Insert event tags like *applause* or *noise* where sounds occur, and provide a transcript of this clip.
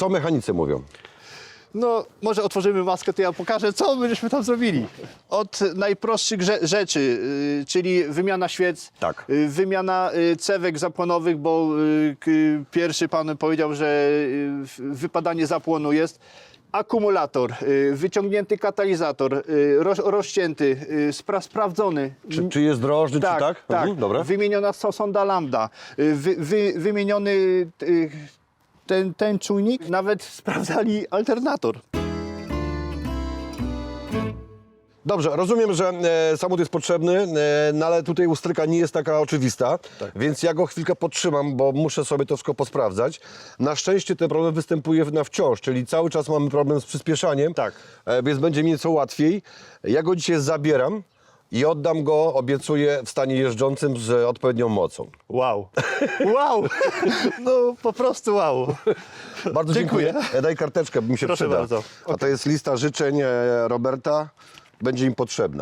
co mechanicy mówią? No, może otworzymy maskę, to ja pokażę, co myśmy tam zrobili. Od najprostszych rzeczy, y, czyli wymiana świec, Tak. y, wymiana y, cewek zapłonowych, bo y, k- pierwszy pan powiedział, że y, w- wypadanie zapłonu jest. Akumulator, y, wyciągnięty katalizator, y, roz, rozcięty, y, spra- sprawdzony. Czy, czy jest drożdży, Tak, czy tak? tak. Mhm, dobra. Wymieniona so- sonda lambda, y, wy, wy, wymieniony y, ten, ten czujnik, nawet sprawdzali alternator. Dobrze, rozumiem, że e, samochód jest potrzebny, e, no ale tutaj ustryka nie jest taka oczywista, więc ja go chwilkę podtrzymam, bo muszę sobie to wszystko posprawdzać. Na szczęście ten problem występuje na wciąż, czyli cały czas mamy problem z przyspieszaniem, Tak. e, więc będzie mi nieco łatwiej. Ja go dzisiaj zabieram i oddam go, obiecuję, w stanie jeżdżącym z odpowiednią mocą. Wow. *laughs* Wow. No po prostu wow. Bardzo dziękuję. E, Daj karteczkę, mi się Proszę przyda. bardzo. A to jest lista życzeń e, Roberta, będzie im potrzebna.